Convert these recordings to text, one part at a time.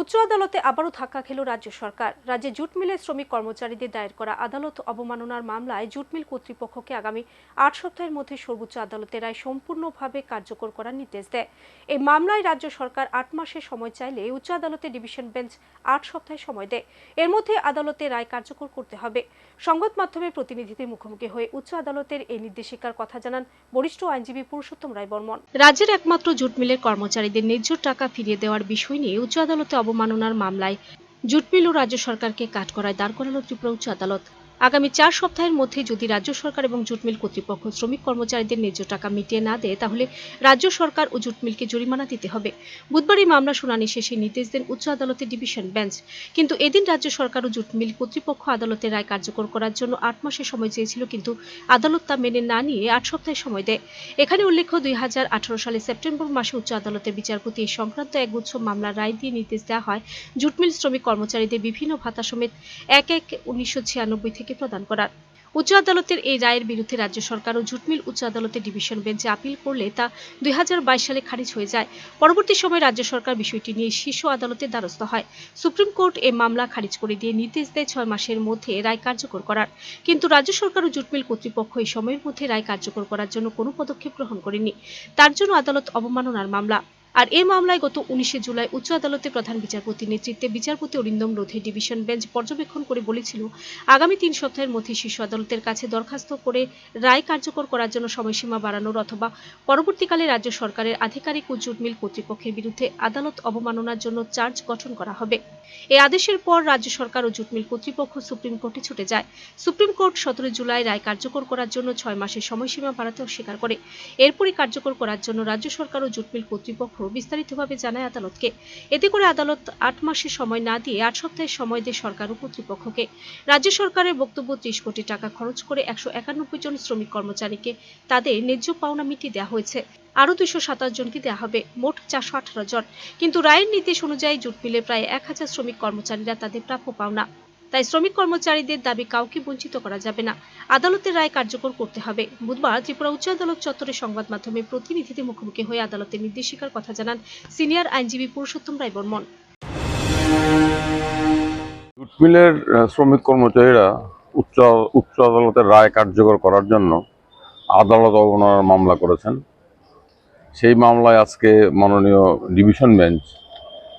উচ্চ আদালতে আবারও ধাক্কা খেল রাজ্য সরকার। রাজ্যে জুট মিলের শ্রমিক কর্মচারীদের দায়ের করা আদালত অবমাননার মামলায় জুট মিল কর্তৃপক্ষকে আগামী আট সপ্তাহের মধ্যে সর্বোচ্চ আদালতের রায় সম্পূর্ণভাবে কার্যকর করার নির্দেশ দেয়। এই মামলায় রাজ্য সরকার আট মাসের সময় চাইলে উচ্চ আদালতে ডিভিশন বেঞ্চ আট সপ্তাহের সময় দেয়। এর মধ্যে আদালতে রায় কার্যকর করতে হবে। সংবাদ মাধ্যমের প্রতিনিধিদের মুখোমুখি হয়ে উচ্চ আদালতের এই নির্দেশিকার কথা জানান বরিষ্ঠ আইনজীবী পুরুষোত্তম রায় বর্মন। রাজ্যের একমাত্র জুট মিলের কর্মচারীদের ন্যায্য টাকা ফিরিয়ে দেওয়ার বিষয় নিয়ে উচ্চ আদালতে অবমাননার মামলায় জুটপিল রাজ্য সরকারকে কাঠ করায় দাঁড় করালো ত্রিপুরা উচ্চ আদালত। আগামী চার সপ্তাহের মধ্যে যদি রাজ্য সরকার এবং জুট মিল কর্তৃপক্ষ শ্রমিক কর্মচারীদের ন্যায্য টাকা মিটিয়ে না দেয়, তাহলে রাজ্য সরকার ও জুট মিলকে জরিমানা দিতে হবে। বুধবার এই মামলা শুনানি শেষে নির্দেশ দেন উচ্চ আদালতের ডিভিশন বেঞ্চ। কিন্তু এদিন রাজ্য সরকার ও জুট মিল কর্তৃপক্ষ আদালতের রায় কার্যকর করার জন্য আট মাসের সময় চেয়েছিল, কিন্তু আদালত তা মেনে না নিয়ে আট সপ্তাহের সময় দেয়। এখানে উল্লেখ্য, দুই হাজার আঠারো সালে সেপ্টেম্বর মাসে উচ্চ আদালতের বিচারপতি এই সংক্রান্ত একগুচ্ছ মামলার রায় দিয়ে নির্দেশ দেওয়া হয়, জুটমিল শ্রমিক কর্মচারীদের বিভিন্ন ভাতা সমেত এক এক উনিশশো ছিয়ানব্বই থেকে প্রদান করার। উচ্চ আদালতের এই রায়ের বিরুদ্ধে রাজ্য সরকার ও জুটমিল উচ্চ আদালতের ডিভিশন বেঞ্চে আপিল করলে তা দুই সালে খারিজ হয়ে যায়। পরবর্তী সময় রাজ্য সরকার বিষয়টি নিয়ে শীর্ষ আদালতের দ্বারস্থ হয়। সুপ্রিম কোর্ট এ মামলা খারিজ করে দিয়ে নির্দেশ দেয় ছয় মাসের মধ্যে রায় কার্যকর করার। কিন্তু রাজ্য সরকার ও জুটমিল কর্তৃপক্ষ এই সময়ের মধ্যে রায় কার্যকর করার জন্য কোনো পদক্ষেপ গ্রহণ করেনি। তার জন্য আদালত অবমাননার মামলা। আর এই মামলায় গত উনিশে জুলাই উচ্চ আদালতে প্রধান বিচারপতির নেতৃত্বে বিচারপতি অরিন্দম রোধে ডিভিশন বেঞ্চ পর্যবেক্ষণ করে বলেছিল, আগামী তিন সপ্তাহের মধ্যে শীর্ষ আদালতের কাছে দরখাস্ত করে রায় কার্যকর করার জন্য সময়সীমা বাড়ানোর অথবা পরবর্তীকালে রাজ্য সরকারের আধিকারিক ও মিল কর্তৃপক্ষের বিরুদ্ধে আদালত অবমাননার জন্য চার্জ গঠন করা হবে। এই আদেশের পর রাজ্য সরকার ও জুট মিল কর্তৃপক্ষ সুপ্রিম কোর্টে ছুটে যায়। সুপ্রিম কোর্ট সতেরো জুলাই রায় কার্যকর করার জন্য ছয় মাসের সময়সীমা বাড়াতে অস্বীকার করে। এরপরই কার্যকর করার জন্য রাজ্য সরকার ও জুট মিল কর্তৃপক্ষ বিস্তারিতভাবে জানায় আদালতকে। এতে করে আদালত আট মাসের সময় না দিয়ে আট সপ্তাহের সময় দেয় সরকার ও কর্তৃপক্ষকে রাজ্য সরকারের বক্তব্য ত্রিশ কোটি টাকা খরচ করে একশো একানব্বই জন শ্রমিক কর্মচারীকে তাদের ন্যায্য পাওনা মিটিয়ে দেওয়া হয়েছে। আরও দুইশো সাতাশ জনকে দেওয়া হবে, মোট চারশো আঠারো জন। কিন্তু রায়ের নির্দেশ অনুযায়ী জুট মিলে প্রায় এক হাজার শ্রমিক কর্মচারীরা তাদের প্রাপ্য পাওনা। তাই শ্রমিক কর্মচারীদের দাবি কাউকে বঞ্চিত করা যাবে না। আদালতের রায় কার্যকর করতে হবে। বুধবার ত্রিপুরা উচ্চ আদালত চত্বরে সংবাদ মাধ্যমে প্রতিনিধিদের মুখোমুখি হয়ে আদালতের নির্দেশিকার কথা জানান সিনিয়র আইনজীবী পুরুষোত্তম রায় বর্মন। জুট মিলের শ্রমিক কর্মচারীরা উচ্চ উচ্চ আদালতের রায় কার্যকর করার জন্য আদালত অবমাননার মামলা করেছেন। সেই মামলায় আজকে মাননীয় ডিভিশন বেঞ্চ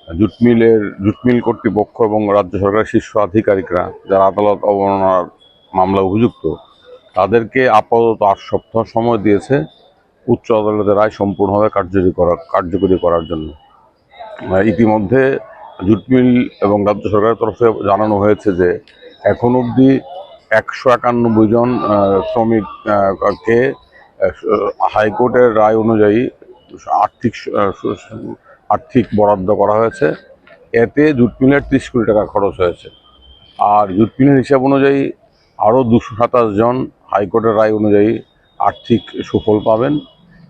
জুট মিলের জুট মিল কর্তৃপক্ষ এবং রাজ্য সরকারের শীর্ষ আধিকারিকরা যারা আদালত অবমাননার মামলা অভিযুক্ত তাদেরকে আপাতত আট সপ্তাহ সময় দিয়েছে উচ্চ আদালতের রায় সম্পূর্ণভাবে কার্যকরী করা কার্যকরী করার জন্য। ইতিমধ্যে জুট মিল এবং রাজ্য সরকারের তরফে জানানো হয়েছে যে এখন অবধি একশো একানব্বই জন আহ, শ্রমিক আহ, কে আহ, হাইকোর্টের রায় অনুযায়ী আর্থিক আর্থিক বরাদ্দ করা হয়েছে। এতে জুট মিলের ত্রিশ কোটি টাকা খরচ হয়েছে। আর জুট মিলের হিসাব অনুযায়ী আরও দুশো সাতাশ জন হাইকোর্টের রায় অনুযায়ী আর্থিক সুফল পাবেন।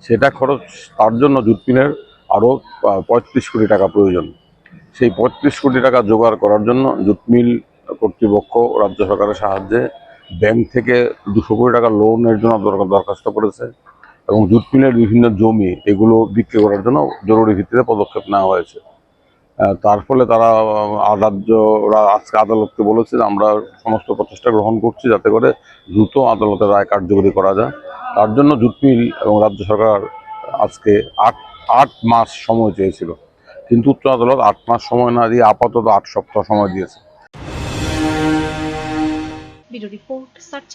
সেটা খরচ, তার জন্য জুট মিলের আরও পঁয়ত্রিশ কোটি টাকা প্রয়োজন। সেই পঁয়ত্রিশ কোটি টাকা জোগাড় করার জন্য জুট মিল কর্তৃপক্ষ রাজ্য সরকারের সাহায্যে ব্যাংক থেকে দুশো কোটি টাকা লোনের জন্য দর- দরখাস্ত করেছে। এবং জুট মিলের বিভিন্ন জমি এগুলো বিক্রি করার জন্য জরুরি ভিত্তিতে পদক্ষেপ নেওয়া হয়েছে। তার ফলে তারা আহ, রাজ্যরা আজকে আদালতকে বলেছে যে আমরা সমস্ত প্রচেষ্টা গ্রহণ করছি যাতে করে দ্রুত আদালতের রায় কার্যকরী করা যায়। তার জন্য জুট মিল এবং রাজ্য সরকার আজকে আট আট মাস সময় চেয়েছিল। কিন্তু উচ্চ আদালত আট মাস সময় না দিয়ে আপাতত আট সপ্তাহ সময় দিয়েছে। Report search